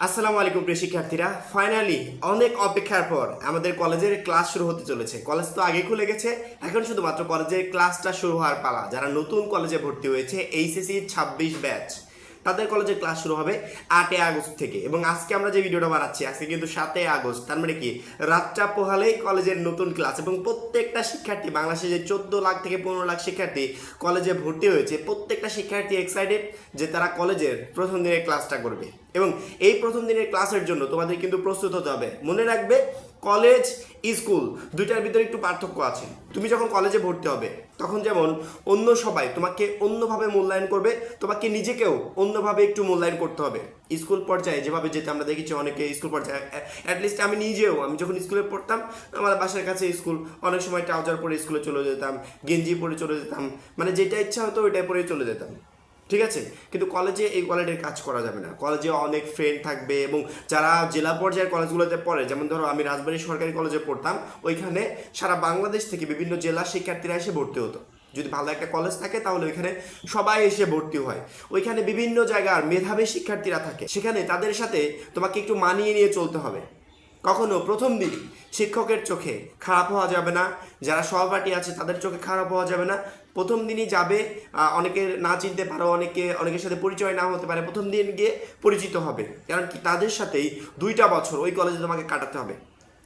আসসালামু আলাইকুম প্রিয় শিক্ষার্থীরা। ফাইনালি অনেক অপেক্ষার পর আমাদের কলেজের ক্লাস শুরু হতে চলেছে। কলেজ তো আগে খুলে গেছে, এখন শুধুমাত্র কলেজের ক্লাসটা শুরু হওয়ার পালা। যারা নতুন কলেজে ভর্তি হয়েছে এইচএসসি ছাব্বিশ ব্যাচ তাদের কলেজে ক্লাস শুরু হবে আটই আগস্ট থেকে। এবং আজকে আমরা যে ভিডিওটা বানাচ্ছি, আজকে কিন্তু সাতই আগস্ট, তার মানে কি? রাতটা পোহালেই কলেজের নতুন ক্লাস এবং প্রত্যেকটা শিক্ষার্থী বাংলাদেশে যে চোদ্দ লাখ থেকে পনেরো লাখ শিক্ষার্থী কলেজে ভর্তি হয়েছে, প্রত্যেকটা শিক্ষার্থী এক্সাইটেড যে তারা কলেজের প্রথম দিনের ক্লাসটা করবে। এবং এই প্রথম দিনের ক্লাসের জন্য তোমাদের কিন্তু প্রস্তুত হতে হবে। মনে রাখবে কলেজ, স্কুল, দুইটার ভিতরে একটু পার্থক্য আছে। তুমি যখন কলেজে ভর্তি হবে, তখন যেমন অন্য সবাই তোমাকে অন্যভাবে মূল্যায়ন করবে, তোমাকে নিজেকেও অন্যভাবে একটু মূল্যায়ন করতে হবে। স্কুল পর্যায়ে যেভাবে যেতে, আমরা দেখেছি অনেকে স্কুল পর্যায়ে অ্যাটলিস্ট আমি নিজেও, আমি যখন স্কুলে পড়তাম, আমার বাসার কাছে স্কুল, অনেক সময় ট্রাউজার পরে স্কুলে চলে যেতাম, গেঞ্জি পরে চলে যেতাম মানে যেটা ইচ্ছা হতো ওইটাই পরে চলে যেতাম। ঠিক আছে? কিন্তু কলেজে এই কোয়ালিটির কাজ করা যাবে না। কলেজে অনেক ফ্রেন্ড থাকবে এবং যারা জেলা পর্যায়ের কলেজগুলোতে পড়ে, যেমন ধরো আমি রাজবাড়ী সরকারি কলেজে পড়তাম, ওইখানে সারা বাংলাদেশ থেকে বিভিন্ন জেলার শিক্ষার্থীরা এসে ভর্তি হতো। যদি ভালো একটা কলেজ থাকে, তাহলে ওইখানে সবাই এসে ভর্তি হয়। ওইখানে বিভিন্ন জায়গার মেধাবী শিক্ষার্থীরা থাকে। সেখানে তাদের সাথে তোমাকে একটু মানিয়ে নিয়ে চলতে হবে। কখনো প্রথম দিন শিক্ষকের চোখে খারাপ হওয়া যাবে না। যারা সহপাঠী আছে, তাদের চোখে খারাপ হওয়া যাবে না। প্রথম দিনই যাবে অনেকের অনেকে না চিনতে পারো, অনেকে, অনেকের সাথে পরিচয় না হতে পারে, প্রথম দিন গিয়ে পরিচিত হবে। কারণ কি তাদের সাথেই দুইটা বছর ওই কলেজে তোমাকে কাটাতে হবে।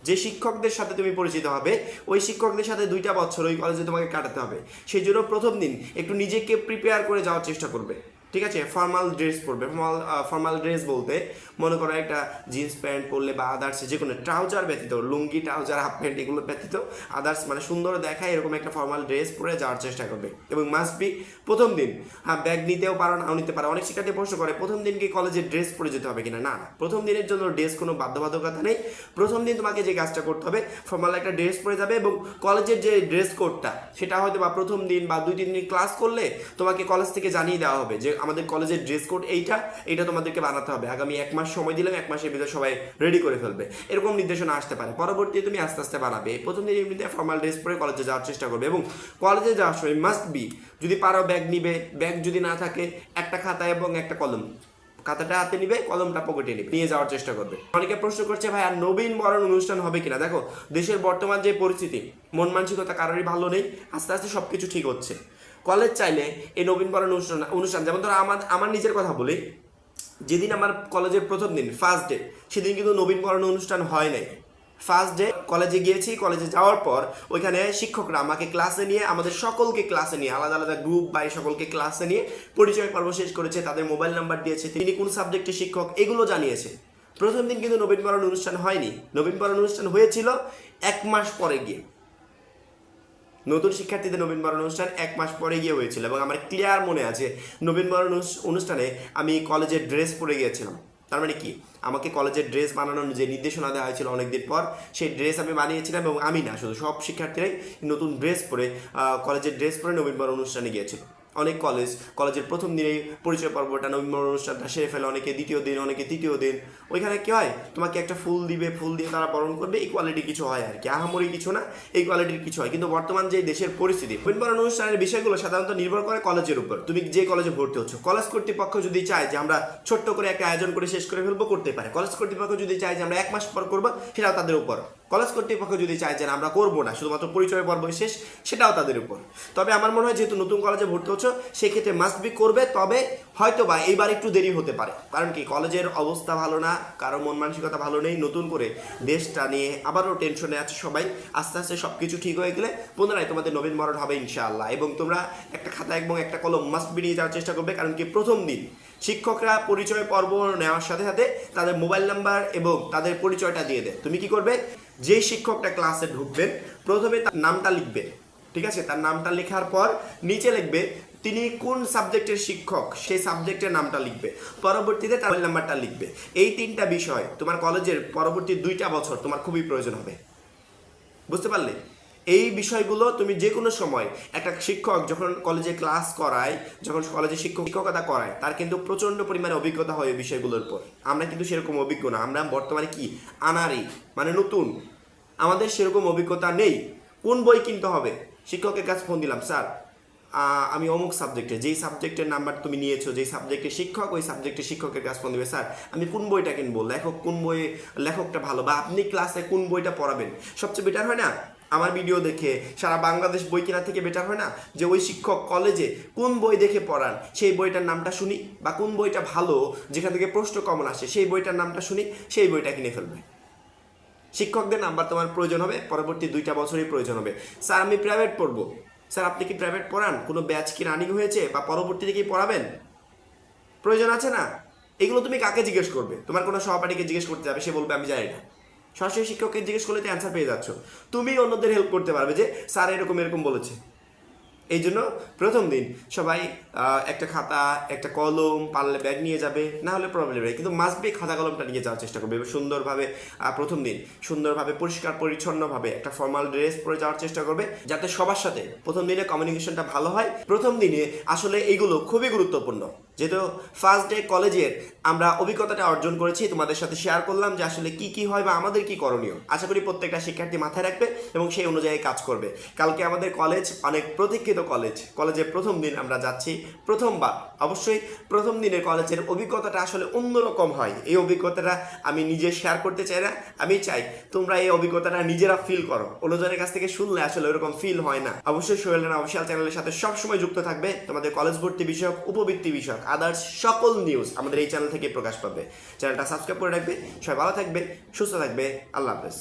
যে শিক্ষকদের সাথে তুমি পরিচিত হবে, ওই শিক্ষকদের সাথে দুইটা বছর ওই কলেজে তোমাকে কাটাতে হবে। সেই জন্য প্রথম দিন একটু নিজেকে প্রিপেয়ার করে যাওয়ার চেষ্টা করবে। ঠিক আছে ফর্মাল ড্রেস পরবে। ফর্মাল ফর্মাল ড্রেস বলতে মনে করো একটা জিন্স প্যান্ট পরলে বা আদার্স যে কোনো ট্রাউজার ব্যতীত, লুঙ্গি ট্রাউজার হাফ প্যান্ট এগুলো ব্যতীত আদার্স মানে সুন্দর দেখায় এরকম একটা ফর্মাল ড্রেস পরে যাওয়ার চেষ্টা করবে। এবং মাস্ট বি প্রথম দিন। হ্যাঁ ব্যাগ নিতেও পারো, নাও নিতে পারো। অনেক শিক্ষার্থী প্রশ্ন করে, প্রথম দিন কি কলেজে ড্রেস পরে যেতে হবে কিনা? না না। প্রথম দিনের জন্য ড্রেস কোনো বাধ্যবাধকতা নেই। প্রথম দিন তোমাকে যে কাজটা করতে হবে ফর্মাল একটা ড্রেস পরে যাবে এবং কলেজের যে ড্রেস কোডটা সেটা হয়তো বা প্রথম দিন বা দুই, তিন দিন ক্লাস করলে তোমাকে কলেজ থেকে জানিয়ে দেওয়া হবে যে আমাদের কলেজের ড্রেস কোড এইটা এইটা তোমাদেরকে বানাতে হবে। আগামী এক মাস সময় দিলাম, এক মাসের ভিতরে সবাই রেডি করে ফেলবে। এরকম নির্দেশনা আসতে পারে। পরবর্তীতে তুমি আস্তে আস্তে বানাবে প্রথম দিন এমনিতে ফর্মাল ড্রেস পরে কলেজে যাওয়ার চেষ্টা করবে এবং কলেজে যাওয়ার সময় মাস্ট বি যদি পারো ব্যাগ নিবে ব্যাগ যদি না থাকে, একটা খাতা এবং একটা কলম। খাতাটা হাতে নিবে, কলমটা পকেটে নিবে। নিয়ে যাওয়ার চেষ্টা করবে। অনেকে প্রশ্ন করছে, ভাই, আর নবীন বরণ অনুষ্ঠান হবে কিনা? দেখো, দেশের বর্তমান যে পরিস্থিতি, মন মানসিকতা কারোরই ভালো নেই। আস্তে আস্তে সব কিছু ঠিক হচ্ছে। কলেজ চাইলে এই নবীন বরণ অনুষ্ঠান অনুষ্ঠান। যেমন ধরো আমার আমার নিজের কথা বলি, যেদিন আমার কলেজের প্রথম দিন ফার্স্ট ডে সেদিন কিন্তু নবীনবরণ অনুষ্ঠান হয় নাই। ফার্স্ট ডে কলেজে গিয়েছি, কলেজে যাওয়ার পর ওইখানে শিক্ষকরা আমাকে ক্লাসে নিয়ে, আমাদের সকলকে ক্লাসে নিয়ে, আলাদা আলাদা গ্রুপ বাই সকলকে ক্লাসে নিয়ে পরিচয় পর্ব শেষ করেছে, তাদের মোবাইল নাম্বার দিয়েছে, তিনি কোন সাবজেক্টের শিক্ষক, এগুলো জানিয়েছে। প্রথম দিন কিন্তু নবীন নবীনবরণ অনুষ্ঠান হয়নি। নবীন নবীনবরণ অনুষ্ঠান হয়েছিল এক মাস পরে গিয়ে। নতুন শিক্ষার্থীদের নবীন বরণ অনুষ্ঠান এক মাস পরে গিয়ে হয়েছিল এবং আমার ক্লিয়ার মনে আছে, নবীন বরণ অনুষ্ঠানে আমি কলেজের ড্রেস পরে গিয়েছিলাম। তার মানে কি? আমাকে কলেজের ড্রেস বানানোর যে নির্দেশনা দেওয়া হয়েছিল অনেকদিন পর, সেই ড্রেস আমি বানিয়েছিলাম এবং আমি না, শুধু সব শিক্ষার্থীরাই নতুন ড্রেস পরে কলেজের ড্রেস পরে নবীন নবীনবরণ অনুষ্ঠানে গিয়েছিল। অনেক কলেজ কলেজের প্রথম দিনে পরিচয় পর্বটা নবীনবরণ অনুষ্ঠানটা সেরে ফেলে অনেকে, দ্বিতীয় দিন, অনেকে তৃতীয় দিন। ওইখানে কী হয়? তোমাকে একটা ফুল দিবে, ফুল দিয়ে তারা বরণ করবে এই কোয়ালিটি কিছু হয় আর কি। আহামরি কিছু না এই কোয়ালিটির কিছু হয়। কিন্তু বর্তমান যে দেশের পরিস্থিতি নবীনবরণ অনুষ্ঠানের বিষয়গুলো সাধারণত নির্ভর করে কলেজের উপর। তুমি যে কলেজে ভর্তি হচ্ছ কলেজ কর্তৃপক্ষ যদি চায় যে আমরা ছোট্ট করে একটা আয়োজন করে শেষ করে ফেলব, করতে পারে। কলেজ কর্তৃপক্ষ যদি চায় যে আমরা এক মাস পর করব, সেটাও তাদের উপর। কলেজ কর্তৃপক্ষ যদি চায় যে আমরা করব না, শুধুমাত্র পরিচয় পর্ব শেষ, সেটাও তাদের উপর। তবে আমার মনে হয় যেহেতু নতুন কলেজে ভর্তি হচ্ছ সেক্ষেত্রে মাস্ট বি করবে, তবে হয়তো বা এইবার একটু দেরি হতে পারে। কারণ কি, কলেজের অবস্থা ভালো না, কারও মন মানসিকতা ভালো নেই, নতুন করে দেশটা নিয়ে আবারও টেনশনে আছে সবাই। আস্তে আস্তে সব কিছু ঠিক হয়ে গেলে পুনরায় তোমাদের নবীন মরণ হবে ইনশাআল্লাহ। এবং তোমরা একটা খাতা এবং একটা কলম মাস্ট বি নিয়ে যাওয়ার চেষ্টা করবে, কারণ কি, প্রথম দিন শিক্ষকরা পরিচয় পর্ব নেওয়ার সাথে সাথে তাদের মোবাইল নাম্বার এবং তাদের পরিচয়টা দিয়ে দেয়। তুমি কি করবে? যে শিক্ষকটা ক্লাসে ঢুকবেন প্রথমে তার নামটা লিখবে। ঠিক আছে? তার নামটা লেখার পর নিচে লিখবে তিনি কোন সাবজেক্টের শিক্ষক, সেই সাবজেক্টের নামটা লিখবে। পরবর্তীতে তার মোবাইল নাম্বারটা লিখবে। এই তিনটা বিষয় তোমার কলেজের পরবর্তী দুইটা বছর তোমার খুবই প্রয়োজন হবে। বুঝতে পারলে? এই বিষয়গুলো তুমি যে কোনো সময় একটা শিক্ষক যখন কলেজে ক্লাস করায়, যখন কলেজে শিক্ষক শিক্ষকতা করায়, তার কিন্তু প্রচণ্ড পরিমাণে অভিজ্ঞতা হয় এই বিষয়গুলোর উপর। আমরা কিন্তু সেরকম অভিজ্ঞ না। আমরা বর্তমানে কি? আনারি মানে নতুন। আমাদের সেরকম অভিজ্ঞতা নেই। কোন বই কিনতে হবে? শিক্ষকের কাছে ফোন দিলাম, স্যার আমি অমুক সাবজেক্টে যেই সাবজেক্টের নাম্বার তুমি নিয়েছো, যেই সাবজেক্টের শিক্ষক, ওই সাবজেক্টের শিক্ষকের কাছে ফোন দিবে স্যার আমি কোন বইটা কিনবো? লেখক, কোন বই, লেখকটা ভালো বা আপনি ক্লাসে কোন বইটা পড়াবেন? সবচেয়ে বেটার হয় না? আমার ভিডিও দেখে সারা বাংলাদেশ বই কেনা থেকে বেটার হয় না? যে ওই শিক্ষক কলেজে কোন বই দেখে পড়ান? সেই বইটার নামটা শুনি বা কোন বইটা ভালো, যেখান থেকে প্রশ্ন কমন আসে, সেই বইটার নামটা শুনি, সেই বইটা কিনে ফেলবে। শিক্ষকদের নাম্বার তোমার প্রয়োজন হবে, পরবর্তী দুইটা বছরই প্রয়োজন হবে। স্যার আমি প্রাইভেট পড়ব। স্যার, আপনি কি প্রাইভেট পড়ান? কোনো ব্যাচ কি রানিং হয়েছে বা পরবর্তীতে কি পড়াবেন? প্রয়োজন আছে না? এগুলো তুমি কাকে জিজ্ঞেস করবে? তোমার কোনো সহপাঠীকে জিজ্ঞেস করতে যাবে, সে বলবে, আমি জানি না। সরাসরি শিক্ষককে জিজ্ঞেস করলে তো অ্যান্সার পেয়ে যাচ্ছ। তুমি অন্যদের হেল্প করতে পারবে যে, স্যার, এরকম এরকম বলেছে। এই জন্য প্রথম দিন সবাই একটা খাতা, একটা কলম, পারলে ব্যাগ নিয়ে যাবে, না হলে প্রবলেম নেই। কিন্তু মাস্ট বি খাতা কলমটা নিয়ে যাওয়ার চেষ্টা করবে। সুন্দরভাবে প্রথম দিন সুন্দরভাবে, পরিষ্কার, পরিচ্ছন্নভাবে একটা ফর্মাল ড্রেস পরে যাওয়ার চেষ্টা করবে, যাতে সবার সাথে প্রথম দিনে কমিউনিকেশনটা ভালো হয়। প্রথম দিনে আসলে এইগুলো খুবই গুরুত্বপূর্ণ। যেহেতু ফার্স্ট ডে কলেজের আমরা অভিজ্ঞতাটা অর্জন করেছি, তোমাদের সাথে শেয়ার করলাম যে আসলে কি কি হয় বা আমাদের কি করণীয়। আশা করি প্রত্যেকটা শিক্ষার্থী মাথায় রাখবে এবং সেই অনুযায়ী কাজ করবে। কালকে আমাদের কলেজ অনেক প্রতীক্ষিত কলেজ কলেজের প্রথম দিন আমরা যাচ্ছি। প্রথমবার, অবশ্যই প্রথম দিনের কলেজের অভিজ্ঞতাটা আসলে অন্যরকম হয়। এই অভিজ্ঞতাটা আমি নিজে শেয়ার করতে চাই না। আমি চাই তোমরা এই অভিজ্ঞতাটা নিজেরা ফিল করো। অন্যজনের কাছ থেকে শুনলে আসলে ওরকম ফিল হয় না। অবশ্যই সোহেলের অফিসিয়াল চ্যানেলের সাথে সবসময় যুক্ত থাকবে। তোমাদের কলেজ ভর্তি বিষয়ক, উপবৃত্তি বিষয়ক। আদার্স সকল নিউজ আমাদের এই চ্যানেল থেকে প্রকাশ পাবে। চ্যানেলটা সাবস্ক্রাইব করে রাখবে, সবাই ভালো থাকবে সুস্থ থাকবে আল্লাহ হাফেজ।